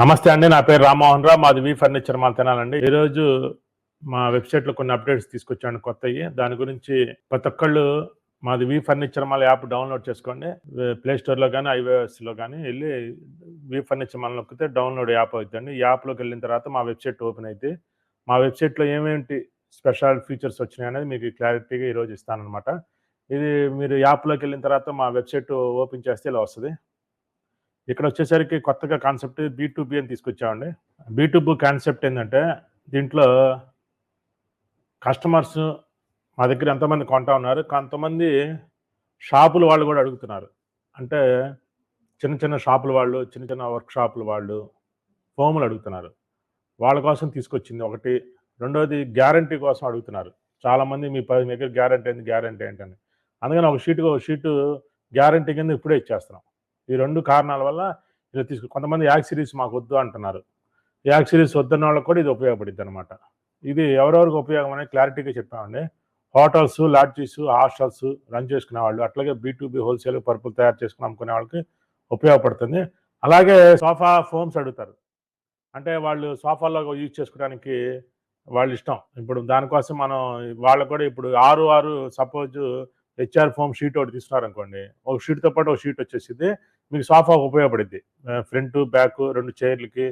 నమస్తే అండి నా పేరు రామ్మోహన్ రావు మాది వి ఫర్నిచర్ మాల్ తినాలండి. ఈరోజు మా వెబ్సైట్లో కొన్ని అప్డేట్స్ తీసుకొచ్చాను కొత్తవి. దాని గురించి ప్రతి ఒక్కళ్ళు మాది we furniture mall app download చేసుకోండి. ప్లే స్టోర్లో కానీ ఐఓఎస్లో కానీ వెళ్ళి వి ఫర్నిచర్ మాల్ నొక్కితే డౌన్లోడ్ యాప్ అవుతుందండి. ఈ యాప్లోకి వెళ్ళిన తర్వాత మా వెబ్సైట్ ఓపెన్ అయితే మా వెబ్సైట్లో ఏమేంటి స్పెషల్ ఫీచర్స్ వచ్చినాయి అనేది మీకు క్లారిటీగా ఈరోజు ఇస్తానన్నమాట. ఇది మీరు యాప్లోకి వెళ్ళిన తర్వాత మా వెబ్సైట్ ఓపెన్ చేస్తే ఇలా వస్తుంది. ఇక్కడ వచ్చేసరికి కొత్తగా కాన్సెప్ట్ బీ టు బి అని తీసుకొచ్చామండి. బీ టు బి కాన్సెప్ట్ ఏంటంటే దీంట్లో కస్టమర్స్ మా దగ్గర ఎంతమంది కొంటా ఉన్నారు కొంతమంది షాపుల వాళ్ళు కూడా అడుగుతున్నారు. అంటే చిన్న చిన్న షాపుల వాళ్ళు చిన్న చిన్న వర్క్ షాపుల వాళ్ళు ఫోములు అడుగుతున్నారు. వాళ్ళ కోసం తీసుకొచ్చింది ఒకటి. రెండోది గ్యారంటీ కోసం అడుగుతున్నారు. చాలామంది మీ పది దగ్గర గ్యారంటీ ఏంటి గ్యారంటీ ఏంటని. అందుకని ఒక షీట్ ఒక షీటు గ్యారంటీ కింద ఇప్పుడే ఇచ్చేస్తున్నాం. ఈ రెండు కారణాల వల్ల ఇలా తీసుకు కొంతమంది యాక్ సిరీస్ మాకు వద్దు అంటున్నారు. యాక్ సిరీస్ వద్దన్న వాళ్ళకి కూడా ఇది ఉపయోగపడుద్ది అనమాట ఇది ఎవరెవరికి ఉపయోగం అనేది క్లారిటీగా చెప్పామండి. హోటల్స్ లాడ్జీస్ హాస్టల్స్ రన్ చేసుకునే వాళ్ళు అట్లాగే బీ హోల్సేల్ పరుపులు తయారు చేసుకుని అమ్ముకునే వాళ్ళకి ఉపయోగపడుతుంది. అలాగే సోఫా ఫోమ్స్ అడుగుతారు. అంటే వాళ్ళు సోఫాలో యూజ్ చేసుకోవడానికి వాళ్ళ ఇష్టం. ఇప్పుడు దానికోసం మనం వాళ్ళకు కూడా ఇప్పుడు ఆరు ఆరు సపోజ్ హెచ్ఆర్ ఫోమ్ షీట్ ఒకటి తీసుకున్నారు అనుకోండి ఒక షీట్తో పాటు ఒక షీట్ వచ్చేసింది మీకు సోఫా ఉపయోగపడింది ఫ్రంట్ బ్యాక్ రెండు చైర్లకి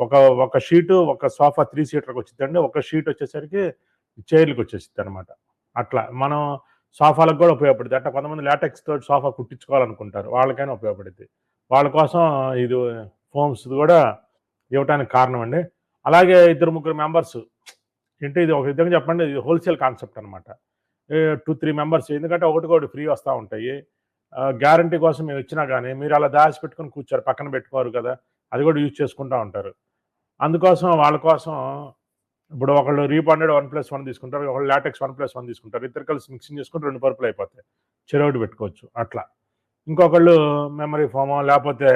ఒక ఒక షీటు ఒక సోఫా త్రీ సీటర్కి వచ్చిందండి ఒక షీట్ వచ్చేసరికి చైర్లకు వచ్చేసింది అనమాట అట్లా మనం సోఫాలకు కూడా ఉపయోగపడుతుంది అట్లా కొంతమంది లాటెక్స్ తోటి సోఫా కుట్టించుకోవాలనుకుంటారు. వాళ్ళకైనా ఉపయోగపడుద్ది. వాళ్ళ కోసం ఇది ఫోమ్స్ కూడా ఇవ్వడానికి కారణం అండి అలాగే ఇద్దరు ముగ్గురు మెంబర్స్ ఏంటి ఇది ఒక విధంగా చెప్పండి. ఇది హోల్సేల్ కాన్సెప్ట్ అనమాట టూ త్రీ మెంబర్స్. ఎందుకంటే ఒకటి ఒకటి ఫ్రీ వస్తూ ఉంటాయి. గ్యారంటీ కోసం మేము ఇచ్చినా కానీ మీరు అలా దాచి పెట్టుకొని కూర్చోరు పక్కన పెట్టుకోరు కదా అది కూడా యూజ్ చేసుకుంటూ ఉంటారు. అందుకోసం వాళ్ళ కోసం ఇప్పుడు ఒకళ్ళు రీబాండెడ్ వన్ ప్లస్ వన్ తీసుకుంటారు ఒకళ్ళు లాటెక్స్ వన్ ప్లస్ వన్ తీసుకుంటారు ఇద్దరు కలిసి మిక్సింగ్ చేసుకుంటే రెండు పరుపులు అయిపోతాయి. చెరవుడు పెట్టుకోవచ్చు అట్లా. ఇంకొకళ్ళు మెమరీ ఫోమో లేకపోతే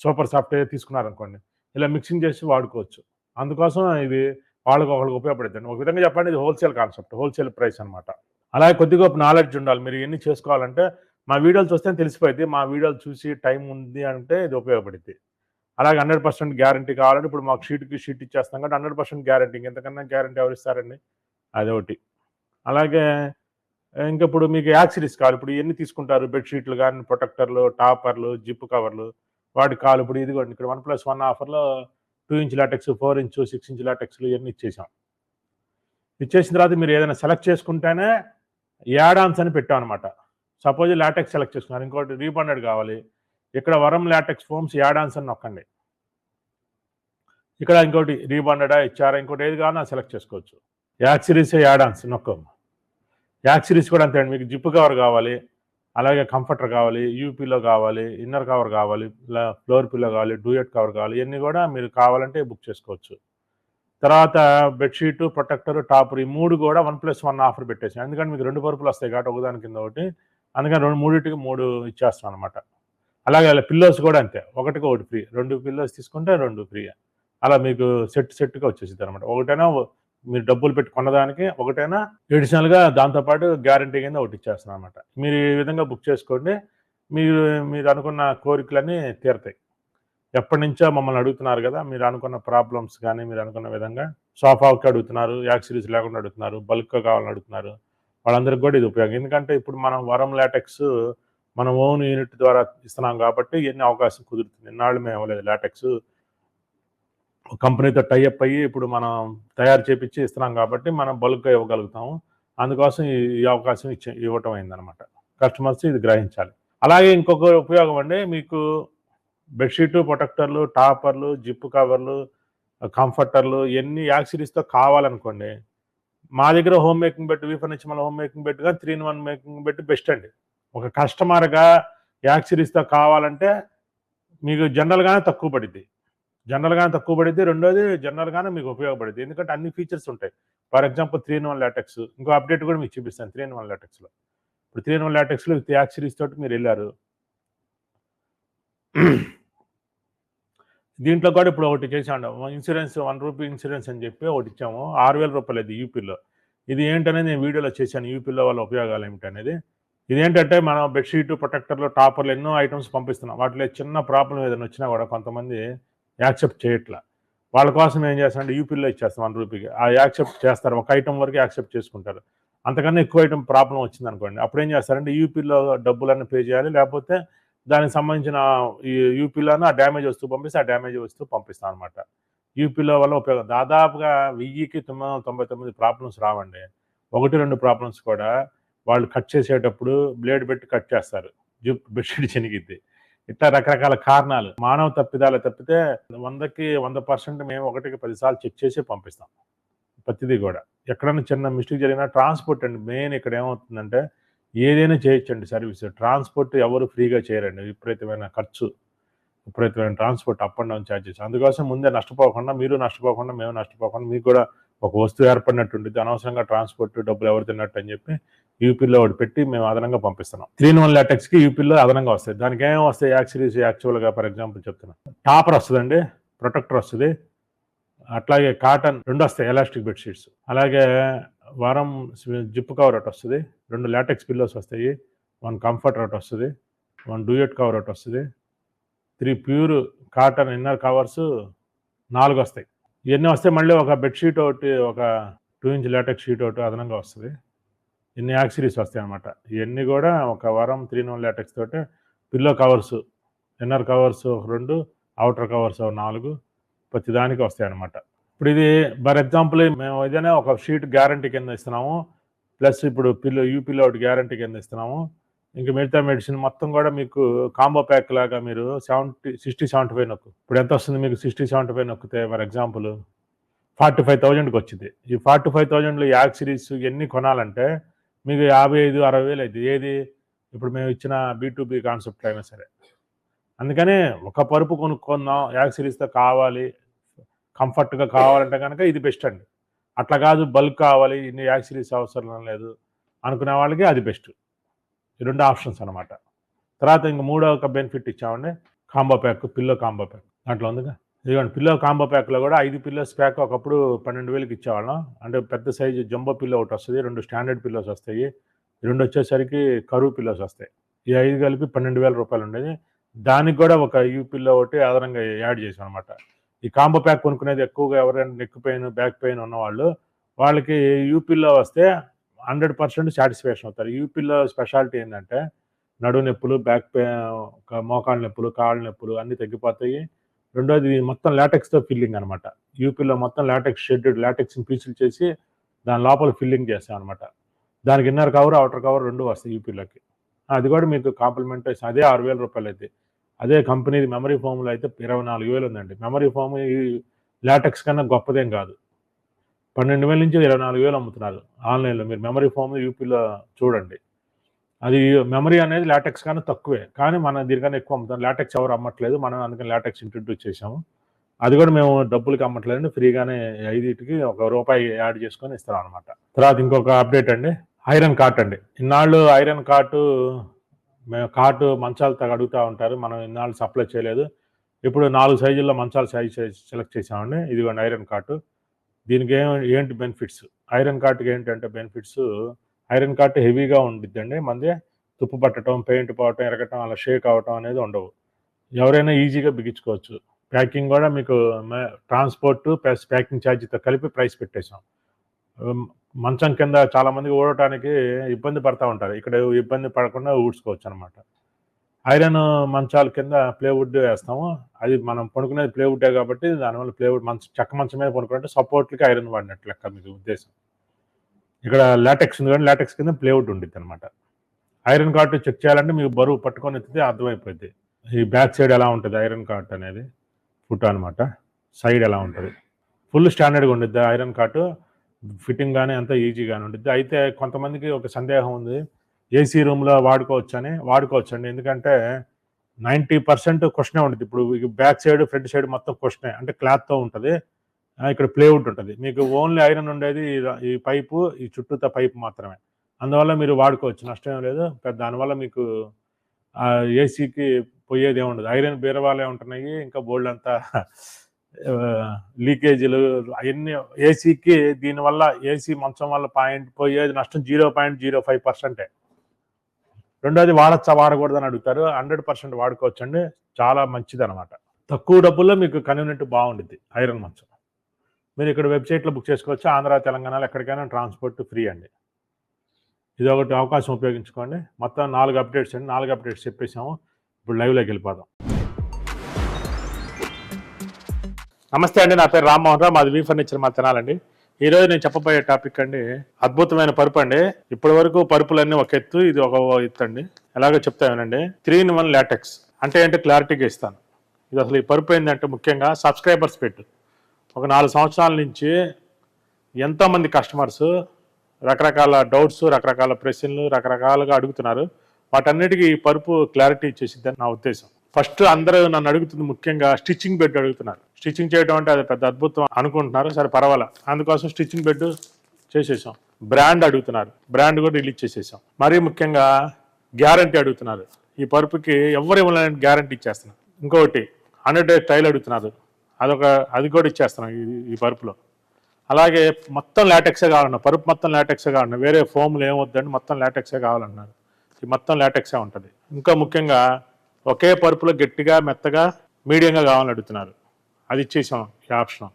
సూపర్ సాఫ్ట్వేర్ తీసుకున్నారనుకోండి ఇలా మిక్సింగ్ చేసి వాడుకోవచ్చు. అందుకోసం ఇది వాళ్ళకి ఒకరికి ఉపయోగపడుతుంది. ఒక విధంగా చెప్పండి ఇది హోల్సేల్ కాన్సెప్ట్ హోల్సేల్ ప్రైస్ అనమాట అలాగే కొద్ది గొప్ప నాలెడ్జ్ ఉండాలి మీరు ఎన్ని చేసుకోవాలంటే మా వీడియోలు చూస్తే తెలిసిపోయింది మా వీడియోలు చూసి టైం ఉంది అంటే ఇది ఉపయోగపడింది అలాగే హండ్రెడ్ పర్సెంట్ గ్యారంటీ కావాలంటే ఇప్పుడు మాకు షీట్కి షీట్ ఇచ్చేస్తాం కాబట్టి హండ్రెడ్ పర్సెంట్ గ్యారంటీ ఇంతకన్నా గ్యారంటీ ఎవరు ఇస్తారండి? అదొకటి అలాగే ఇంకా ఇప్పుడు మీకు యాక్సిరీస్ కావాలి ఇప్పుడు ఎన్ని తీసుకుంటారు? బెడ్షీట్లు కానీ ప్రొటెక్టర్లు టాపర్లు జిప్ కవర్లు వాటి కాలు ఇప్పుడు ఇదిగోండి ఇక్కడ వన్ ప్లస్ వన్ ఆఫర్లో two inch latex four inch six inch లాటెక్స్లు ఇవన్నీ ఇచ్చేసాం. ఇచ్చేసిన తర్వాత మీరు ఏదైనా సెలెక్ట్ చేసుకుంటేనే యాడాన్స్ అని పెట్టాం అనమాట సపోజ్ లాటెక్స్ సెలెక్ట్ చేసుకున్నారు. ఇంకోటి రీబండెడ్ కావాలి. ఇక్కడ వరం లాటెక్స్ ఫోమ్స్ యాడాన్స్ అని నొక్కండి. ఇక్కడ ఇంకోటి రీబండెడా ఇచ్చారా ఇంకోటి ఏది కావాలన్నా సెలెక్ట్ చేసుకోవచ్చు. యాక్సిరీస్ యాడాన్స్ నొక్కం యాక్సిరీస్ కూడా అంతే అండి మీకు జిప్ కవర్ కావాలి అలాగే కంఫర్టర్ కావాలి యూపీలో కావాలి ఇన్నర్ కవర్ కావాలి ఇలా ఫ్లోర్ పిల్లో కావాలి డూయట్ కవర్ కావాలి ఇవన్నీ కూడా మీరు కావాలంటే బుక్ చేసుకోవచ్చు. తర్వాత బెడ్షీట్ ప్రొటెక్టర్ టాపర్ ఈ మూడు కూడా వన్ ప్లస్ వన్ ఆఫర్ పెట్టేసి ఎందుకంటే మీకు రెండు పరుపులు వస్తాయి కాబట్టి ఒకదాని కింద ఒకటి. అందుకని రెండు మూడింటికి మూడు ఇచ్చేస్తాం అనమాట అలాగే అలా పిల్లోస్ కూడా అంతే. ఒకటికి ఒకటి ఫ్రీ రెండు పిల్లోస్ తీసుకుంటే రెండు ఫ్రీ అలా మీకు సెట్ సెట్గా వచ్చేసింది అనమాట ఒకటైనా మీరు డబ్బులు పెట్టి కొన్నదానికి ఒకటైనా ఎడిషనల్గా దాంతోపాటు గ్యారంటీ కింద ఒకటి ఇచ్చేస్తాను అనమాట మీరు ఈ విధంగా బుక్ చేసుకోండి. మీరు మీరు అనుకున్న కోరికలన్నీ తీరతాయి. ఎప్పటి నుంచో మమ్మల్ని అడుగుతున్నారు కదా మీరు అనుకున్న ప్రాబ్లమ్స్ కానీ మీరు అనుకున్న విధంగా సోఫాకి అడుగుతున్నారు యాక్సిరీస్ లేకుండా అడుగుతున్నారు బల్క్గా కావాలని అడుగుతున్నారు. వాళ్ళందరికీ కూడా ఇది ఉపయోగం. ఎందుకంటే ఇప్పుడు మనం వరం లాటెక్స్ మనం ఓన్ యూనిట్ ద్వారా ఇస్తున్నాం కాబట్టి ఎన్ని అవకాశం కుదురుతుంది. ఇన్నాళ్ళు మేము ఇవ్వలేదు లాటెక్స్ కంపెనీతో టైఅప్ అయ్యి ఇప్పుడు మనం తయారు చేపించి ఇస్తున్నాం కాబట్టి మనం బల్క్గా ఇవ్వగలుగుతాము. అందుకోసం ఈ అవకాశం ఇచ్చే ఇవ్వటం అయిందనమాట కస్టమర్స్ ఇది గ్రహించాలి. అలాగే ఇంకొక ఉపయోగం అండి మీకు బెడ్షీటు ప్రొటెక్టర్లు టాపర్లు జిప్ కవర్లు కంఫర్టర్లు ఎన్ని యాక్సిరీస్తో కావాలనుకోండి మా దగ్గర హోమ్ మేకింగ్ బెడ్ వీఫర్ నుంచి హోమ్ మేకింగ్ బెడ్ కానీ three in one making bed best అండి. ఒక కస్టమర్గా యాక్సిరీస్తో కావాలంటే మీకు జనరల్గానే తక్కువ పడిద్ది. జనరల్గానే తక్కువ పడిద్ది. రెండోది జనరల్గానే మీకు ఉపయోగపడుద్ది. ఎందుకంటే అన్ని ఫీచర్స్ ఉంటాయి. For example three in one latex ఇంకో అప్డేట్ కూడా మీకు చూపిస్తాను త్రీ ఇన్ వన్ లాటెక్స్లో ఇప్పుడు త్రీ ఇన్ వన్ లాటెక్స్లో విత్ యాక్సిరీస్ తోటి మీరు వెళ్ళారు. దీంట్లో కూడా ఇప్పుడు ఒకటి చేసాడు ఇన్సూరెన్స్ వన్ రూపీ ఇన్సూరెన్స్ అని చెప్పి ఒకటి ఇచ్చాము. ఆరు వేల రూపాయలు ఇది యూపీలో. ఇది ఏంటనేది నేను వీడియోలో చేశాను. యూపీలో వాళ్ళ ఉపయోగాలు ఏమిటనేది. ఇదేంటంటే మనం బెడ్షీట్ ప్రొటెక్టర్లు టాపర్లు ఎన్నో ఐటమ్స్ పంపిస్తున్నాం. వాటిలో చిన్న ప్రాబ్లం ఏదైనా వచ్చినా కూడా కొంతమంది యాక్సెప్ట్ చేయట్లా. వాళ్ళ కోసం ఏం చేస్తామంటే యూపీలో ఇచ్చేస్తాం వన్ రూపీకి. ఆ యాక్సెప్ట్ చేస్తారు. ఒక ఐటమ్ వరకు యాక్సెప్ట్ చేసుకుంటారు. అంతకన్నా ఎక్కువ ఐటమ్ ప్రాబ్లం వచ్చింది అనుకోండి అప్పుడు ఏం చేస్తారంటే యూపీలో డబ్బులన్నీ పే చేయాలి. లేకపోతే దానికి సంబంధించిన ఈ ఆ డ్యామేజ్ వస్తువు పంపిస్తే ఆ డ్యామేజ్ వస్తువు పంపిస్తాం అనమాట యూపీలో వల్ల ఉపయోగం. దాదాపుగా వెయ్యికి తొమ్మిది వందల తొంభై తొమ్మిది ప్రాబ్లమ్స్ రావండి. ఒకటి రెండు ప్రాబ్లమ్స్ కూడా వాళ్ళు కట్ చేసేటప్పుడు బ్లేడ్ పెట్టి కట్ చేస్తారు. జూప్ బెడ్షీట్ చెనిగిద్ది. ఇట్లా రకరకాల కారణాలు. మానవ తప్పిదాలు తప్పితే వందకి వంద పర్సెంట్ మేము ఒకటికి పదిసార్లు చెక్ చేసి పంపిస్తాం. ప్రతిదీ కూడా. ఎక్కడైనా చిన్న మిస్టేక్ జరిగినా ట్రాన్స్పోర్ట్ అండి. మెయిన్ ఇక్కడ ఏమవుతుందంటే ఏదైనా చేయొచ్చండి సర్వీస్. ట్రాన్స్పోర్ట్ ఎవరు ఫ్రీగా చేయరండి. విపరీతమైన ఖర్చు విపరీతమైన transport up and down charges అందుకోసం ముందే నష్టపోకుండా మీరు నష్టపోకుండా మేము నష్టపోకుండా మీకు కూడా ఒక వస్తువు ఏర్పడినట్టు ఉంటుంది అనవసరంగా ట్రాన్స్పోర్ట్ డబ్బులు ఎవరు తిన్నట్టు అని చెప్పి యూపీలో ఒకటి పెట్టి మేము అదనంగా పంపిస్తున్నాం. త్రీ వన్ లాటెక్స్కి యూపీలో అదనంగా వస్తాయి. దానికి ఏమేమి వస్తాయి? యాక్సిరీస్ యాక్చువల్గా ఫర్ ఎగ్జాంపుల్ చెప్తున్నాను టాపర్ వస్తుందండి ప్రొటెక్టర్ వస్తుంది. అట్లాగే కాటన్ రెండు వస్తాయి ఎలాస్టిక్ బెడ్షీట్స్. అలాగే వారం జిప్ కవర్ ఒకటి వస్తుంది రెండు లాటెక్స్ పిల్లోస్ వస్తాయి వన్ కంఫర్టర్ ఒకటి వస్తుంది వన్ డూయట్ కవర్ ఒకటి వస్తుంది three pure cotton inner covers నాలుగు వస్తాయి. ఇవన్నీ వస్తే మళ్ళీ ఒక బెడ్షీట్ ఒకటి ఒక టూ ఇంచ్ లాటెక్స్ షీట్ ఒకటి అదనంగా వస్తుంది. ఇన్ని యాక్సిరీస్ వస్తాయి అనమాట ఇవన్నీ కూడా ఒక వారం త్రీ నోన్ లాటెక్స్ తోటి పిల్లో కవర్స్ ఇన్నర్ కవర్స్ ఒక రెండు అవుటర్ కవర్స్ ఒక నాలుగు ప్రతి దానికి వస్తాయి అనమాట ఇప్పుడు ఇది ఫర్ ఎగ్జాంపుల్ మేము ఏదైనా ఒక షీట్ గ్యారంటీ కింద ఇస్తున్నాము ప్లస్ ఇప్పుడు పిల్లో యూపీలో ఒకటి గ్యారంటీ కింద ఇస్తున్నాము. ఇంకా మిగతా మెడిసిన్ మొత్తం కూడా మీకు కాంబో ప్యాక్ లాగా మీరు సెవెంటీ సిక్స్టీ సెవెంటీ ఫైవ్ నొక్కు. ఇప్పుడు ఎంత వస్తుంది మీకు సిక్స్టీ సెవెంటీ ఫైవ్ నొక్కితే ఫర్ ఎగ్జాంపుల్? ఫార్టీ ఫైవ్ థౌజండ్కి వచ్చింది. ఈ ఫార్టీ ఫైవ్ థౌజండ్లో యాక్ సిరీస్ ఎన్ని కొనాలంటే మీకు యాభై ఐదు అరవై వేలు అవుతుంది ఏది? ఇప్పుడు మేము ఇచ్చిన బీ బీ కాన్సెప్ట్ అయినా సరే. అందుకని ఒక పరుపు కొనుక్కుందాం యాక్ సిరీస్తో కావాలి కంఫర్ట్గా కావాలంటే కనుక ఇది బెస్ట్ అండి. అట్లా కాదు బల్క్ కావాలి ఇన్ని యాక్సిరీస్ అవసరం లేదు అనుకునే వాళ్ళకి అది బెస్ట్. ఈ రెండు ఆప్షన్స్ అనమాట తర్వాత ఇంక మూడో ఒక బెనిఫిట్ ఇచ్చామండి combo pack pillow combo pack. దాంట్లో ఉందిగా? ఇదిగోండి పిల్లో కాంబో ప్యాక్లో కూడా ఐదు పిల్లోస్ ప్యాక్ ఒకప్పుడు పన్నెండు వేలకి ఇచ్చేవాళ్ళం. అంటే పెద్ద సైజు జంబో పిల్లో ఒకటి వస్తుంది రెండు స్టాండర్డ్ పిల్లోస్ వస్తాయి. రెండు వచ్చేసరికి కరువు పిల్లోస్ వస్తాయి. ఈ ఐదు కలిపి పన్నెండు వేల రూపాయలు ఉండేది. దానికి కూడా ఒక యూ పిల్లో ఒకటి అదనంగా యాడ్ చేసాం అనమాట ఈ కాంబో ప్యాక్ కొనుక్కునేది ఎక్కువగా ఎవరైనా నెక్ పెయిన్ బ్యాక్ పెయిన్ ఉన్నవాళ్ళు వాళ్ళకి యూపీలో వస్తే హండ్రెడ్ పర్సెంట్ సాటిస్ఫాక్షన్ అవుతారు. యూపీలో స్పెషాలిటీ ఏంటంటే నడు నొప్పులు బ్యాక్ పెయిన్ మోకాళ్ళ నొప్పులు కాళ్ళ నొప్పులు అన్నీ తగ్గిపోతాయి. రెండోది మొత్తం లాటెక్స్తో ఫిల్లింగ్ అనమాట యూపీలో మొత్తం లాటెక్స్ షెడ్యూడ్ లాటెక్స్ని పీసులు చేసి దాని లోపల ఫిల్లింగ్ చేస్తాం అనమాట దానికి ఇన్నర్ కవర్ అవుటర్ కవర్ రెండు వస్తాయి యూపీలోకి. అది కూడా మీకు కాంప్లిమెంట్ అదే ఆరు వేల రూపాయలు అయితే అదే కంపెనీ మెమరీ ఫోమ్లో అయితే ఇరవై నాలుగు వేలు ఉందండి. మెమరీ ఫోమ్ ఈ లాటెక్స్ కన్నా గొప్పదేం కాదు. పన్నెండు వేల నుంచి ఇరవై నాలుగు వేలు అమ్ముతున్నారు ఆన్లైన్లో. మీరు మెమరీ ఫోమ్ యూపీలో చూడండి. అది మెమరీ అనేది లాటెక్స్ కన్నా తక్కువే. కానీ మనం దీనికన్నా ఎక్కువ అమ్ముతాం లాటెక్స్ ఎవరు అమ్మట్లేదు. మనం అందుకని లాటెక్స్ ఇంట్రడ్యూస్ చేసాము అది కూడా మేము డబ్బులకి అమ్మట్లేదు ఫ్రీగానే ఐదింటికి ఒక రూపాయి యాడ్ చేసుకొని ఇస్తాం అనమాట తర్వాత ఇంకొక అప్డేట్ అండి. ఐరన్ కార్ట్ అండి. ఇన్నాళ్ళు ఐరన్ కార్టు మేము కార్టు మంచాలు తగ్గ అడుగుతూ ఉంటారు. మనం ఇన్నాళ్ళు సప్లై చేయలేదు. ఇప్పుడు నాలుగు సైజుల్లో మంచాలు సైజ్ సెలెక్ట్ చేసామండి ఇదిగోండి ఐరన్ కార్టు దీనికి ఏం ఏంటి బెనిఫిట్స్? ఐరన్ కార్ట్కి ఏంటంటే బెనిఫిట్స్ ఐరన్ కార్ట్ హెవీగా ఉండిద్దండి. మంది తుప్పు పట్టడం పెయింట్ పోవటం ఎరగటం అలా షేక్ అవటం అనేది ఉండవు. ఎవరైనా ఈజీగా బిగించుకోవచ్చు. ప్యాకింగ్ కూడా మీకు ట్రాన్స్పోర్ట్ ప్లస్ ప్యాకింగ్ ఛార్జీతో కలిపి ప్రైస్ పెట్టేశాం. మంచం కింద చాలా మందికి ఊడటానికి ఇబ్బంది పడతా ఉంటారు. ఇక్కడ ఇబ్బంది పడకుండా ఊడ్చుకోవచ్చు అనమాట ఐరన్ మంచాల కింద ప్లేవుడ్ వేస్తాము. అది మనం పడుకునేది ప్లేవుడ్డే కాబట్టి దానివల్ల ప్లేవుడ్ మంచం చెక్క మంచం మీద పడుకుంటే సపోర్ట్లకి ఐరన్ వాడినట్లు లెక్క మీకు ఉద్దేశం. ఇక్కడ లాటెక్స్ ఉంది కానీ లాటెక్స్ కింద ప్లేవుడ్ ఉండిద్ది అనమాట ఐరన్ కార్ట్ చెక్ చేయాలంటే మీకు బరువు పట్టుకొని ఎత్తితే అర్థమైపోద్ది. ఈ బ్యాక్ సైడ్ ఎలా ఉంటుంది ఐరన్ కార్ట్ అనేది? ఫుట్ అనమాట సైడ్ ఎలా ఉంటుంది? ఫుల్ స్టాండర్డ్గా ఉండిద్ది ఐరన్ కార్టు ఫిట్టింగ్ కానీ అంతా ఈజీగానే ఉంటుంది అయితే కొంతమందికి ఒక సందేహం ఉంది. ఏసీ రూమ్లో వాడుకోవచ్చు అని వాడుకోవచ్చు అండి ఎందుకంటే నైంటీ పర్సెంట్ క్వశ్చనే ఉంటుంది ఇప్పుడు బ్యాక్ సైడ్ ఫ్రంట్ సైడ్ మొత్తం క్వశ్చనే. అంటే క్లాత్తో ఉంటుంది. ఇక్కడ ప్లేవుడ్ ఉంటుంది. మీకు ఓన్లీ ఐరన్ ఉండేది ఈ పైపు ఈ చుట్టూత పైపు మాత్రమే. అందువల్ల మీరు వాడుకోవచ్చు. నష్టం లేదు. పెద్ద దానివల్ల మీకు ఏసీకి పోయేది ఏముండదు ఐరన్ బీరవాలే ఉంటున్నాయి. ఇంకా బోల్డ్ అంతా లీకేజీలు అవన్నీ ఏసీకి దీనివల్ల ఏసీ మంచం వల్ల పాయింట్ పోయేది నష్టం జీరో పాయింట్ జీరో ఫైవ్ పర్సెంటే. రెండోది వాడచ్చా వాడకూడదని అడుగుతారు. హండ్రెడ్ పర్సెంట్ వాడుకోవచ్చు అండి చాలా మంచిది అనమాట తక్కువ డబ్బుల్లో మీకు కన్వీనియంట్ బాగుంటుంది ఐరన్ మంచం. మీరు ఇక్కడ వెబ్సైట్లో బుక్ చేసుకోవచ్చు. ఆంధ్ర తెలంగాణలో ఎక్కడికైనా ట్రాన్స్పోర్ట్ ఫ్రీ అండి. ఇది ఒకటి అవకాశం ఉపయోగించుకోండి. మొత్తం నాలుగు అప్డేట్స్ అండి. నాలుగు అప్డేట్స్ చెప్పేసాము. ఇప్పుడు లైవ్లోకి వెళ్ళిపోదాం. నమస్తే అండి నా పేరు రామ్మోహన్ రావు. మాది వీ ఫర్నిచర్ మా తినాలండి. ఈ రోజు నేను చెప్పబోయే టాపిక్ అండి అద్భుతమైన పరుపు అండి. ఇప్పటి వరకు పరుపులన్నీ ఒక ఎత్తు ఇది ఒక ఎత్తు అండి. ఎలాగో చెప్తానండి త్రీ ఇన్ వన్ లాటెక్స్ అంటే ఏంటో క్లారిటీగా ఇస్తాను. ఇది అసలు ఈ పరుపు ఏంటంటే ముఖ్యంగా సబ్స్క్రైబర్స్ పెట్టు. ఒక నాలుగు సంవత్సరాల నుంచి ఎంతోమంది కస్టమర్స్ రకరకాల డౌట్స్ రకరకాల ప్రశ్నలు రకరకాలుగా అడుగుతున్నారు. వాటన్నిటికీ ఈ పరుపు క్లారిటీ ఇచ్చేసిద్దని నా ఉద్దేశం. ఫస్ట్ అందరూ నన్ను అడుగుతుంది ముఖ్యంగా స్టిచ్చింగ్ బెడ్ అడుగుతున్నారు. స్టిచ్చింగ్ చేయడం అంటే అది పెద్ద అద్భుతం అనుకుంటున్నారు. సరే పర్వాలా. అందుకోసం స్టిచ్చింగ్ బెడ్ చేసేసాం. బ్రాండ్ అడుగుతున్నారు. బ్రాండ్ కూడా రిలీజ్ చేసేసాం. మరీ ముఖ్యంగా గ్యారంటీ అడుగుతున్నారు. ఈ పరుపుకి ఎవరు ఇవ్వలేని గ్యారంటీ ఇచ్చేస్తున్నాం ఇంకొకటి హండ్రెడ్ డేస్ ట్రైల్ అడుగుతున్నారు. అదొక అది కూడా ఇచ్చేస్తున్నాం ఈ ఈ పరుపులో. అలాగే మొత్తం లాటెక్సే కావాలన్నా పరుపు మొత్తం లాటెక్సే కావాలన్నా వేరే ఫోమ్లు ఏమొద్దండి మొత్తం లాటెక్సే కావాలన్నారు. ఈ మొత్తం లాటెక్సే ఉంటుంది. ఇంకా ముఖ్యంగా ఒకే పరుపులో గట్టిగా మెత్తగా మీడియంగా కావాలని అడుగుతున్నారు. అది ఇచ్చేసాం ఈ ఆప్షన్.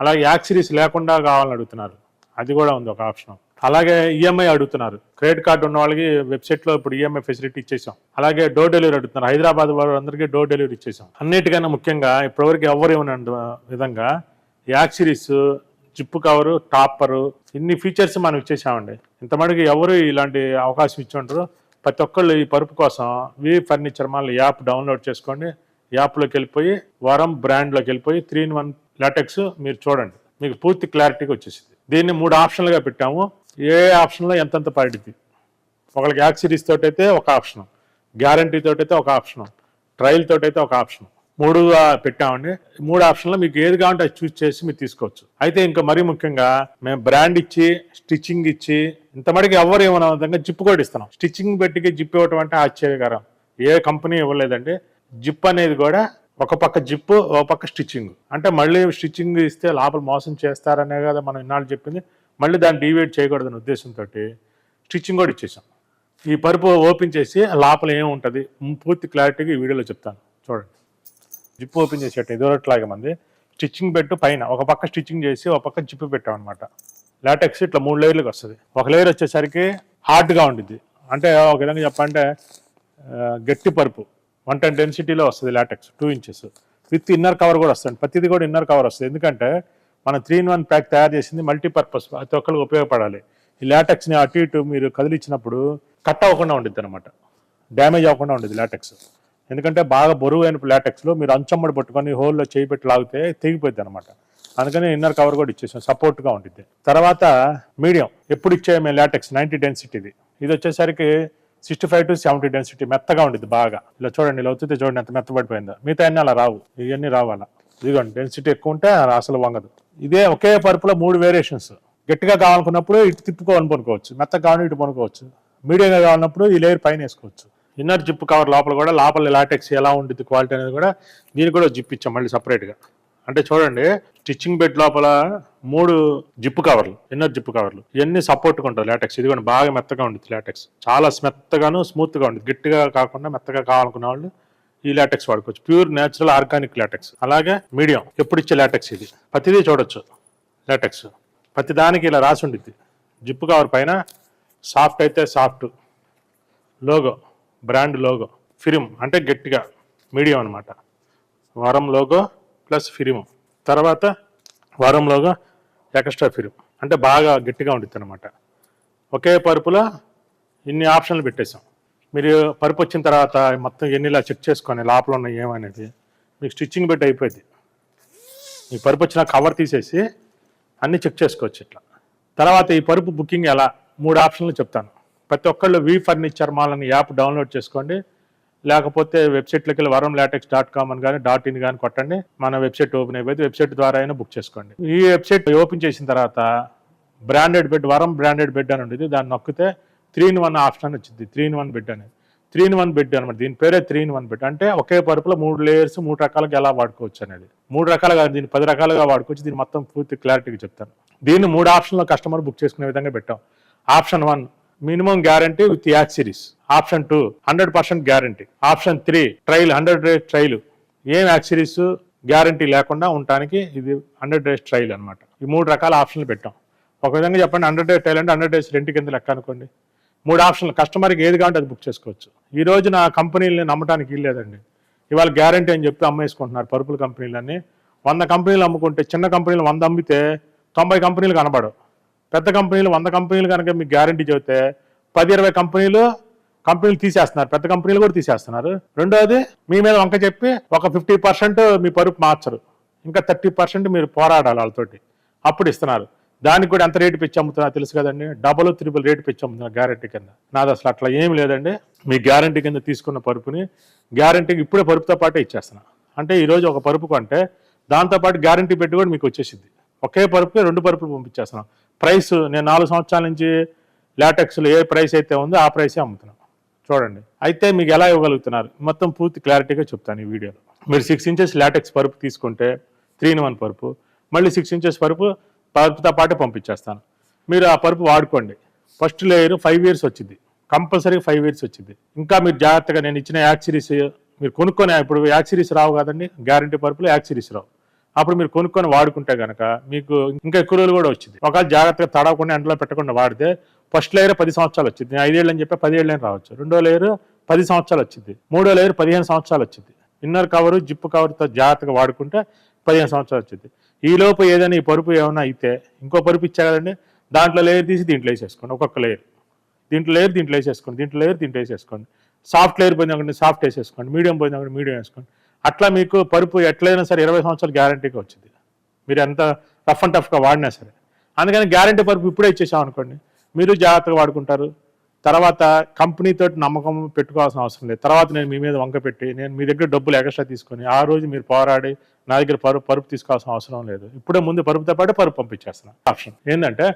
అలాగే యాక్సిరీస్ లేకుండా కావాలని అడుగుతున్నారు. అది కూడా ఉంది ఒక ఆప్షన్. అలాగే ఈఎంఐ అడుగుతున్నారు. క్రెడిట్ కార్డు ఉన్న వాళ్ళకి వెబ్సైట్లో ఇప్పుడు ఈఎంఐ ఫెసిలిటీ ఇచ్చేసాం. అలాగే డోర్ డెలివరీ అడుగుతున్నారు. హైదరాబాద్ వాళ్ళందరికీ డోర్ డెలివరీ ఇచ్చేసాం. అన్నిటికన్నా ముఖ్యంగా ఇప్పటివరకు ఎవరు ఇవ్వనండి విధంగా యాక్సిరీస్ జిప్పు కవరు టాపరు ఇన్ని ఫీచర్స్ మనం ఇచ్చేసామండి. ఇంతమటుకు ఎవరు ఇలాంటి అవకాశం ఇచ్చి ఉంటారు? ప్రతి ఒక్కళ్ళు ఈ పరుపు కోసం V furniture mall app download చేసుకోండి. యాప్లోకి వెళ్ళిపోయి వరం బ్రాండ్లోకి వెళ్ళిపోయి త్రీ ఇన్ వన్ లాటెక్స్ మీరు చూడండి. మీకు పూర్తి క్లారిటీగా వచ్చేసింది. దీన్ని మూడు ఆప్షన్లుగా పెట్టాము. ఏ ఆప్షన్లో ఎంతెంత పడింది? ఒకళ్ళకి యాక్సిరీస్ తోటైతే అయితే ఒక ఆప్షన్ గ్యారంటీ తోటైతే అయితే ఒక ఆప్షన్ ట్రయల్ తోటైతే ఒక ఆప్షన్ మూడుగా పెట్టామండి. మూడు ఆప్షన్లో మీకు ఏది కావాలంటే అది చూస్ చేసి మీరు తీసుకోవచ్చు. అయితే ఇంకా మరీ ముఖ్యంగా మేము బ్రాండ్ ఇచ్చి స్టిచ్చింగ్ ఇచ్చి ఇంత మటుకు ఎవరు ఏమన్నా విధంగా జిప్ కూడా ఇస్తున్నాం. స్టిచ్చింగ్ పెట్టికి జిప్ ఇవ్వటం అంటే ఆశ్చర్యకరం. ఏ కంపెనీ ఇవ్వలేదండి. జిప్ అనేది కూడా ఒక పక్క జిప్ ఒక పక్క స్టిచ్చింగ్. అంటే మళ్ళీ స్టిచ్చింగ్ ఇస్తే లోపల మోసం చేస్తారనే కదా మనం ఇన్నాళ్ళు చెప్పింది. మళ్ళీ దాన్ని డివైడ్ చేయకూడదనే ఉద్దేశంతో స్టిచ్చింగ్ కూడా ఇచ్చేసాం. ఈ పరుపు ఓపెన్ చేసి లోపల ఏముంటుంది? పూర్తి క్లారిటీగా ఈ వీడియోలో చెప్తాను. చూడండి. జిప్ ఓపెన్ చేసేట ఇదివరట్లాగా మంది. స్టిచ్చింగ్ పెట్టు పైన ఒక పక్క స్టిచ్చింగ్ చేసి ఒక పక్క జిప్ అనమాట లాటెక్స్ ఇట్లా మూడు లేయర్లకు వస్తుంది. ఒక లేయర్ వచ్చేసరికి హార్డ్గా ఉంటుంది అంటే ఒక విధంగా చెప్పంటే గట్టి పరుపు. వన్ టెన్ డెన్సిటీలో వస్తుంది latex two inches. With inner cover కూడా వస్తుంది. ప్రతిదీ కూడా ఇన్నర్ కవర్ వస్తుంది. ఎందుకంటే మనం త్రీ ఇన్ వన్ ప్యాక్ తయారు చేసింది మల్టీపర్పస్ ప్రతి ఒక్కరికి ఉపయోగపడాలి. ఈ లాటెక్స్ని అటు ఇటు మీరు కదిలిచ్చినప్పుడు కట్ అవ్వకుండా ఉండిద్ది అనమాట డ్యామేజ్ అవ్వకుండా ఉండేది లాటెక్స్. ఎందుకంటే బాగా బరువు అయిన లాటెక్స్లో మీరు అంచమ్మడి పట్టుకొని హోల్లో చేయి పెట్టి లాగితే తెగిపోద్ది అనమాట అందుకని ఇన్నర్ కవర్ కూడా ఇచ్చేసాం సపోర్ట్గా ఉంటుంది తర్వాత మీడియం ఎప్పుడు ఇచ్చే మేము లాటెక్స్ నైంటీ డెన్సిటీది ఇది వచ్చేసరికి sixty five to seventy density మెత్తగా ఉంటుంది బాగా. ఇలా చూడండి ఇలా వచ్చితే చూడండి ఎంత మెత్తబడిపోయిందో మిగతా అన్నీ అలా రావు ఇవన్నీ రావాలా? ఇదిగోండి డెన్సిటీ ఎక్కువ ఉంటే అసలు వంగదు. ఇదే ఒకే పరుపులో మూడు వేరియేషన్స్ గట్టిగా కావాలనుకున్నప్పుడు ఇటు తిప్పుకోవాలని పనుకోవచ్చు మెత్తగా కావాలని ఇటు పనుకోవచ్చు. మీడియంగా కావాలన్నప్పుడు ఈ లేయర్ పైన వేసుకోవచ్చు. ఇన్నర్ జిప్ కవర్ లోపల కూడా లోపల లాటెక్స్ ఎలా ఉంటుంది క్వాలిటీ అనేది కూడా దీనికి కూడా జిప్ ఇచ్చాం మళ్ళీ సపరేట్గా అంటే చూడండి స్టిచ్చింగ్ బెడ్ లోపల మూడు జిప్పు కవర్లు ఇన్నర్ జిప్పు కవర్లు. ఇవన్నీ సపోర్ట్గా ఉంటుంది లాటెక్స్. ఇది కూడా బాగా మెత్తగా ఉంటుంది లాటెక్స్. చాలా మెత్తగాను స్మూత్గా ఉంటుంది గట్టిగా కాకుండా మెత్తగా కావాలనుకున్న వాళ్ళు ఈ లాటెక్స్ వాడుకోవచ్చు. Pure natural organic latex. అలాగే మీడియం. ఎప్పుడు ఇచ్చే లాటెక్స్ ఇది? ప్రతిదీ చూడొచ్చు లాటెక్స్. ప్రతి దానికి ఇలా రాసి ఉండిద్ది. జిప్పు కవర్ పైన సాఫ్ట్ అయితే soft. Logo. Brand logo firm అంటే గట్టిగా మీడియం అనమాట వరం లోగో ప్లస్ ఫిరిమ్. తర్వాత వరం లోగో ఎక్స్ట్రా ఫిరిమ్. అంటే బాగా గట్టిగా ఉంటుంది అనమాట ఒకే పరుపులో ఇన్ని ఆప్షన్లు పెట్టేశాం. మీరు పరుపు వచ్చిన తర్వాత మొత్తం ఎన్నిలా చెక్ చేసుకొని లోపల ఉన్న ఏమనేది మీకు స్టిచ్చింగ్ పెట్టి అయిపోయింది. మీ పరుపు వచ్చిన కవర్ తీసేసి అన్నీ చెక్ చేసుకోవచ్చు ఇట్లా. తర్వాత ఈ పరుపు బుకింగ్ ఎలా? మూడు ఆప్షన్లు చెప్తాను. ప్రతి ఒక్కళ్ళు వి ఫర్నిచర్ మాల్ అని యాప్ డౌన్లోడ్ చేసుకోండి. లేకపోతే వెబ్సైట్లోకి వెళ్ళి వరం లాటెక్స్ డాట్ కామ్ అని కానీ డాట్ ఇన్ కానీ కొట్టండి. మన వెబ్సైట్ ఓపెన్ అయిపోయింది. వెబ్సైట్ ద్వారా అయినా బుక్ చేసుకోండి. ఈ వెబ్సైట్ ఓపెన్ చేసిన తర్వాత branded bed Varam branded bed అని ఉండేది. దాన్ని నొక్కితే త్రీ ఇన్ వన్ ఆప్షన్ వచ్చింది. త్రీ ఇన్ వన్ బెడ్ అనేది త్రీ ఇన్ వన్ బెడ్ అనమాట దీని పేరే త్రీ ఇన్ వన్ బెడ్ అంటే ఒకే పరుపులో మూడు లేయర్స్ మూడు రకాలుగా ఎలా వాడుకోవచ్చు అనేది. మూడు రకాలుగా దీన్ని పది రకాలుగా వాడుకోవచ్చు. దీన్ని మొత్తం పూర్తి క్లారిటీగా చెప్తాను. దీన్ని మూడు ఆప్షన్లో కస్టమర్ బుక్ చేసుకునే విధంగా పెట్టాం. Option one minimum guarantee with accessories option two hundred percent guarantee. Option three trial hundred day trial ఏం యాక్సిరీస్ గ్యారంటీ లేకుండా ఉండటానికి ఇది హండ్రెడ్ డేస్ ట్రైల్ అనమాట ఈ మూడు రకాల ఆప్షన్లు పెట్టాం. ఒక విధంగా చెప్పండి హండ్రెడ్ డేస్ ట్రైల్ అంటే హండ్రెడ్ డేస్ రెంట్ కింద లెక్క అనుకోండి? మూడు ఆప్షన్లు కస్టమర్కి ఏది కావాలంటే అది బుక్ చేసుకోవచ్చు. ఈ రోజు నా కంపెనీలని నమ్మటానికి లేదండి. ఇవాళ గ్యారంటీ అని చెప్పి అమ్మేసుకుంటున్నారు పరుపుల కంపెనీలన్నీ. వంద కంపెనీలు అమ్ముకుంటే చిన్న కంపెనీలు వంద అమ్మితే తొంభై కంపెనీలు కనబడవు. పెద్ద కంపెనీలు వంద కంపెనీలు కనుక మీకు గ్యారంటీ చెబితే పది ఇరవై కంపెనీలు కంపెనీలు తీసేస్తున్నారు. పెద్ద కంపెనీలు కూడా తీసేస్తున్నారు. రెండోది మీ మీద వంక చెప్పి ఒక ఫిఫ్టీ పర్సెంట్ మీ పరుపు మార్చరు. ఇంకా థర్టీ పర్సెంట్ మీరు పోరాడాలి వాళ్ళతోటి. అప్పుడు ఇస్తున్నారు. దానికి కూడా ఎంత రేటు పెంచి అమ్ముతున్నారు తెలుసు కదండి? డబల్ త్రిబుల్ రేటు పెంచి అమ్ముతున్నారు గ్యారంటీ కింద. నాది అసలు అట్లా ఏం లేదండి. మీ గ్యారంటీ కింద తీసుకున్న పరుపుని గ్యారంటీకి ఇప్పుడే పరుపుతో పాటే ఇచ్చేస్తున్నా. అంటే ఈరోజు ఒక పరుపు కొంటే దాంతోపాటు గ్యారంటీ పెట్టి కూడా మీకు వచ్చేసింది ఒకే పరుపుకి రెండు పరుపులు పంపించేస్తున్నాం. ప్రైస్ నేను నాలుగు సంవత్సరాల నుంచి లాటెక్స్లో ఏ ప్రైస్ అయితే ఉందో ఆ ప్రైసే అమ్ముతున్నాను చూడండి. అయితే మీకు ఎలా ఇవ్వగలుగుతున్నారు? మొత్తం పూర్తి క్లారిటీగా చెప్తాను ఈ వీడియోలో. మీరు సిక్స్ ఇంచెస్ లాటెక్స్ పరుపు తీసుకుంటే త్రీ ఇన్ వన్ పరుపు మళ్ళీ సిక్స్ ఇంచెస్ పరుపు పరుపుతో పాటే పంపించేస్తాను. మీరు ఆ పరుపు వాడుకోండి. ఫస్ట్ లేయర్ ఫైవ్ ఇయర్స్ వచ్చింది. కంపల్సరీ ఫైవ్ ఇయర్స్ వచ్చింది. ఇంకా మీరు జాగ్రత్తగా నేను ఇచ్చిన యాక్సిరీస్ మీరు కొనుక్కొని ఇప్పుడు యాక్సిరీస్ రావు కదండి గ్యారంటీ పరుపులు యాక్సిరీస్ రావు. అప్పుడు మీరు కొనుక్కొని వాడుకుంటే కనుక మీకు ఇంకా ఎక్కువ రోజులు కూడా వచ్చింది. ఒకవేళ జాగ్రత్తగా తడవకుండా ఎండలో పెట్టకుండా వాడితే ఫస్ట్ లేయర్ పది సంవత్సరాలు వచ్చింది. ఐదేళ్ళు అని చెప్పి పదిహేళ్ళు అని రావచ్చు. రెండో లేయర్ పది సంవత్సరాలు వచ్చింది. మూడో లేయర్ పదిహేను సంవత్సరాలు వచ్చింది. ఇన్నర్ కవరు జిప్పు కవర్తో జాగ్రత్తగా వాడుకుంటే పదిహేను సంవత్సరాలు వచ్చింది. ఈ లోపు ఏదైనా ఈ పరుపు ఏమైనా అయితే ఇంకో పరుపు ఇచ్చా కదండి దాంట్లో లేయర్ తీసి దీంట్లో వేసేసుకోండి. ఒక్కొక్క లేయర్. దీంట్లో లేయర్ దీంట్లో వేసేసుకోండి. దీంట్లో లేయర్ దీంట్లో వేసేసుకోండి. సాఫ్ట్ లేయర్ పోయింది కూడా సాఫ్ట్ వేసేసుకోండి. మీడియం పోయింది కూడా మీడియం వేసుకోండి. అట్లా మీకు పరుపు ఎట్లయినా సరే ఇరవై సంవత్సరాలు గ్యారంటీగా వచ్చింది. మీరు ఎంత రఫ్ అండ్ టఫ్గా వాడినా సరే. అందుకని గ్యారంటీ పరుపు ఇప్పుడే ఇచ్చేసాం అనుకోండి. మీరు జాగ్రత్తగా వాడుకుంటారు. తర్వాత కంపెనీతో నమ్మకం పెట్టుకోవాల్సిన అవసరం లేదు. తర్వాత నేను మీ మీద వంక పెట్టి నేను మీ దగ్గర డబ్బులు ఎక్స్ట్రా తీసుకొని ఆ రోజు మీరు పోరాడి నా దగ్గర పరుపు పరుపు తీసుకోవాల్సిన అవసరం లేదు. ఇప్పుడే ముందు పరుపుతో పాటు పరుపు పంపించేస్తున్నాను ఆప్షన్. ఏంటంటే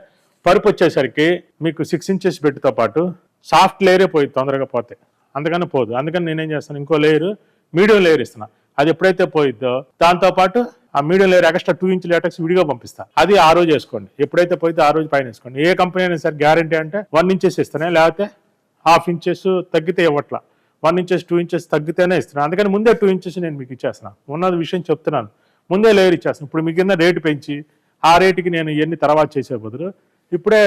పరుపు వచ్చేసరికి మీకు సిక్స్ ఇంచెస్ బెడ్తో పాటు సాఫ్ట్ లేయరే పోయి తొందరగా పోతే అందుకని పోదు. అందుకని నేనేం చేస్తాను? ఇంకో లేయరు మీడియం లేయర్ ఇస్తున్నా. అది ఎప్పుడైతే పోయిద్దో దాంతో పాటు ఆ medium layer extra two inch latex విడిగా పంపిస్తా. అది ఆ రోజు వేసుకోండి. ఎప్పుడైతే పోయితే ఆ రోజు పైన వేసుకోండి. ఏ కంపెనీ అయినా సరే గ్యారంటీ అంటే వన్ ఇంచెస్ ఇస్తానే లేకపోతే హాఫ్ ఇంచెస్ తగ్గితే ఇవ్వట్లా. వన్ ఇంచెస్ టూ ఇంచెస్ తగ్గితేనే ఇస్తున్నాను అందుకని ముందే టూ ఇంచెస్ నేను మీకు ఇచ్చేస్తున్నాను ఉన్నది విషయం చెప్తున్నాను. ముందే లేయర్ ఇచ్చేస్తాను ఇప్పుడు మీ కింద రేటు పెంచి ఆ రేటుకి నేను ఇవన్నీ తర్వాత చేసే బదులు ఇప్పుడే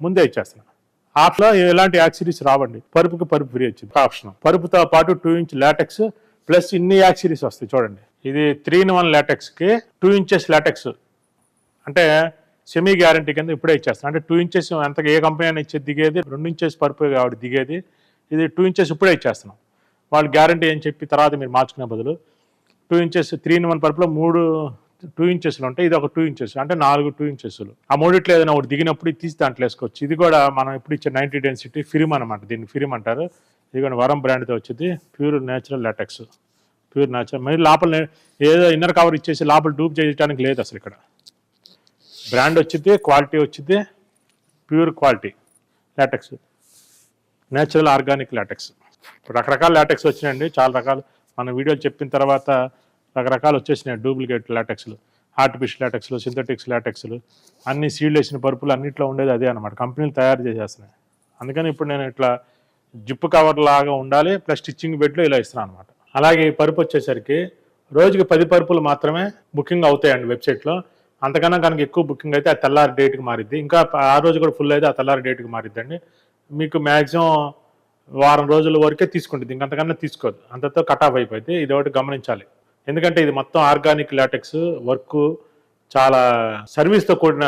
ముందే ఇచ్చేస్తున్నాను అట్లా ఎలాంటి యాక్సిరీస్ రావండి. పరుపుకి పరుపు ఫ్రీ వచ్చింది. ఆప్షన్. పరుపుతో పాటు టూ ఇంచ్ లాటెక్స్ ప్లస్ ఇన్ని యాక్సిరీస్ వస్తాయి చూడండి. ఇది త్రీ ఇన్ వన్ లాటెక్స్కి టూ ఇంచెస్ లాటెక్స్ అంటే సెమీ గ్యారంటీ కింద ఇప్పుడే ఇచ్చేస్తాను. అంటే టూ ఇంచెస్ అంతగా ఏ కంపెనీ అయినా ఇచ్చేది దిగేది రెండు ఇంచెస్ పరుపు కాబట్టి దిగేది. ఇది టూ ఇంచెస్ ఇప్పుడే ఇచ్చేస్తున్నాం. వాళ్ళు గ్యారంటీ అని చెప్పి తర్వాత మీరు మార్చుకునే బదులు. Two inches three in one పరుపులో మూడు టూ ఇంచెస్లు ఉంటాయి. ఇది ఒక టూ ఇంచెస్ అంటే నాలుగు టూ ఇంచెస్లు. ఆ మూడిట్లో ఏదైనా ఒకటి దిగినప్పుడు తీసి దాంట్లో వేసుకోవచ్చు. ఇది కూడా మనం ఇప్పుడు ఇచ్చే నైంటీ డెన్సిటీ ఫిరిమ్ అనమాట దీన్ని ఫిరిమ్ అంటారు. ఇది కూడా వరం బ్రాండ్తో వచ్చింది. Pure natural latex. Pure natural. మరి లోపల ఏదో ఇన్నర్ కవర్ ఇచ్చేసి లోపల డూప్ చేయడానికి లేదు అసలు ఇక్కడ. బ్రాండ్ వచ్చింది క్వాలిటీ వచ్చింది. Pure quality latex. Natural organic latex. రకరకాల లాటెక్స్ వచ్చినాయండి. చాలా రకాలు. మన వీడియోలు చెప్పిన తర్వాత రకరకాలు వచ్చేసినాయి డూప్లికేట్ లాటెక్స్లు ఆర్టిఫిషియల్ లాటెక్స్లు సింథటిక్స్ లాటెక్స్లు అన్ని సీడ్లు వేసిన పరుపులు అన్నిట్లో ఉండేది అదే అనమాట కంపెనీలు తయారు చేసేస్తున్నాయి. అందుకని ఇప్పుడు నేను ఇట్లా జిప్పు కవర్ లాగా ఉండాలి ప్లస్ స్టిచ్చింగ్ బెడ్లో ఇలా ఇస్తున్నాను అనమాట అలాగే ఈ పరుపు వచ్చేసరికి రోజుకి పది పరుపులు మాత్రమే బుకింగ్ అవుతాయండి వెబ్సైట్లో. అంతకన్నా కనుక ఎక్కువ బుకింగ్ అయితే ఆ తెల్లారి డేట్కి మారిద్ది. ఇంకా ఆ రోజు కూడా ఫుల్ అయితే ఆ తెల్లారి డేట్కి మారిద్దండి. మీకు మ్యాక్సిమం వారం రోజుల వరకే తీసుకుంటుంది. ఇంకంతకన్నా తీసుకోదు. అంతతో కట్ ఆఫ్ అయిపోయింది ఇది ఒకటి గమనించాలి. ఎందుకంటే ఇది మొత్తం ఆర్గానిక్ లాటెక్స్ వర్క్ చాలా సర్వీస్తో కూడిన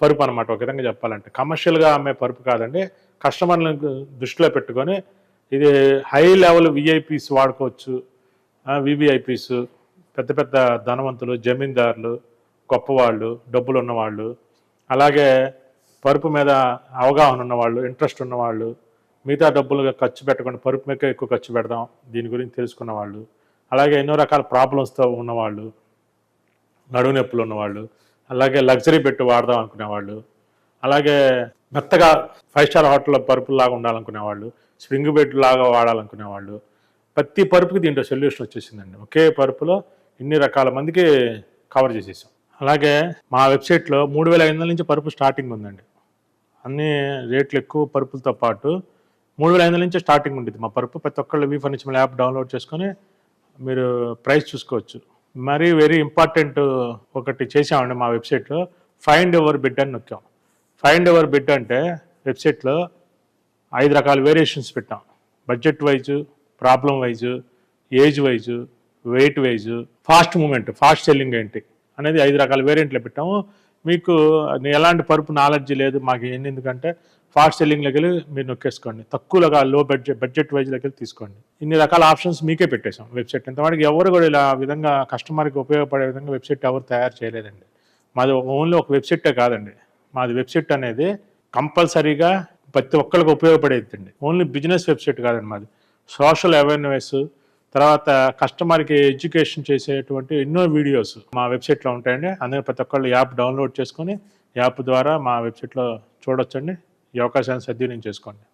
పరుపు అనమాట ఒక విధంగా చెప్పాలంటే. కమర్షియల్గా అమ్మే పరుపు కాదండి. కస్టమర్లను దృష్టిలో పెట్టుకొని ఇది హై లెవెల్ విఐపీస్ వాడుకోవచ్చు. వివిఐపీస్ పెద్ద పెద్ద ధనవంతులు జమీందారులు గొప్పవాళ్ళు డబ్బులు ఉన్నవాళ్ళు అలాగే పరుపు మీద అవగాహన ఉన్నవాళ్ళు ఇంట్రెస్ట్ ఉన్నవాళ్ళు మిగతా డబ్బులుగా ఖర్చు పెట్టకుండా పరుపు మీద ఎక్కువ ఖర్చు పెడదాం దీని గురించి తెలుసుకున్న వాళ్ళు అలాగే ఎన్నో రకాల ప్రాబ్లమ్స్తో ఉన్నవాళ్ళు నడువు నొప్పులు ఉన్నవాళ్ళు అలాగే లగ్జరీ బెడ్ వాడదాం అనుకునేవాళ్ళు అలాగే మెత్తగా ఫైవ్ స్టార్ హోటల్లో పరుపులాగా ఉండాలనుకునేవాళ్ళు స్ప్రింగ్ బెడ్ లాగా వాడాలనుకునేవాళ్ళు ప్రతి పరుపుకి దీంట్లో సొల్యూషన్ వచ్చేసిందండి. ఒకే పరుపులో ఇన్ని రకాల మందికి కవర్ చేసేసాం. అలాగే మా వెబ్సైట్లో మూడు వేల ఐదు వందల నుంచి పరుపు స్టార్టింగ్ ఉందండి. అన్ని రేట్లు ఎక్కువ పరుపులతో పాటు మూడు వేల ఐదు వందల నుంచి స్టార్టింగ్ ఉంటుంది మా పరుపు. ప్రతి ఒక్కళ్ళు వీ ఫర్నిచర్ యాప్ డౌన్లోడ్ చేసుకొని మీరు ప్రైస్ చూసుకోవచ్చు. మరీ వెరీ ఇంపార్టెంట్ ఒకటి చేసామండి మా వెబ్సైట్లో ఫైండ్ ఎవర్ బిడ్ అని నొక్కాం. ఫైండ్ ఎవర్ బిడ్ అంటే వెబ్సైట్లో ఐదు రకాల వేరియేషన్స్ పెట్టాం. Budget wise problem wise age wise weight wise fast moment fast selling ఏంటి అనేది ఐదు రకాల వేరియంట్లు పెట్టాము. మీకు ఎలాంటి పరుపు నాలెడ్జ్ లేదు మాకు ఏంటి ఎందుకంటే ఫాస్ట్ సెల్లింగ్లోకి వెళ్ళి మీరు నొక్కేసుకోండి. తక్కువగా లో బడ్జెట్ బడ్జెట్ వైజ్లోకి వెళ్ళి తీసుకోండి. ఇన్ని రకాల ఆప్షన్స్ మీకే పెట్టేశాం వెబ్సైట్. ఇంతవరకు ఎవరు కూడా ఇలా విధంగా కస్టమర్కి ఉపయోగపడే విధంగా వెబ్సైట్ ఎవరు తయారు చేయలేదండి. మాది ఓన్లీ ఒక వెబ్సైటే కాదండి. మాది వెబ్సైట్ అనేది కంపల్సరీగా ప్రతి ఒక్కరికి ఉపయోగపడేది అండి ఓన్లీ బిజినెస్ వెబ్సైట్ కాదండి మాది. సోషల్ అవేర్నెస్ తర్వాత కస్టమర్కి ఎడ్యుకేషన్ చేసేటువంటి ఎన్నో వీడియోస్ మా వెబ్సైట్లో ఉంటాయండి. అందుకే ప్రతి ఒక్కళ్ళు యాప్ డౌన్లోడ్ చేసుకొని యాప్ ద్వారా మా వెబ్సైట్లో చూడొచ్చండి. ఈ అవకాశాన్ని సద్వినియోగం చేసుకోండి.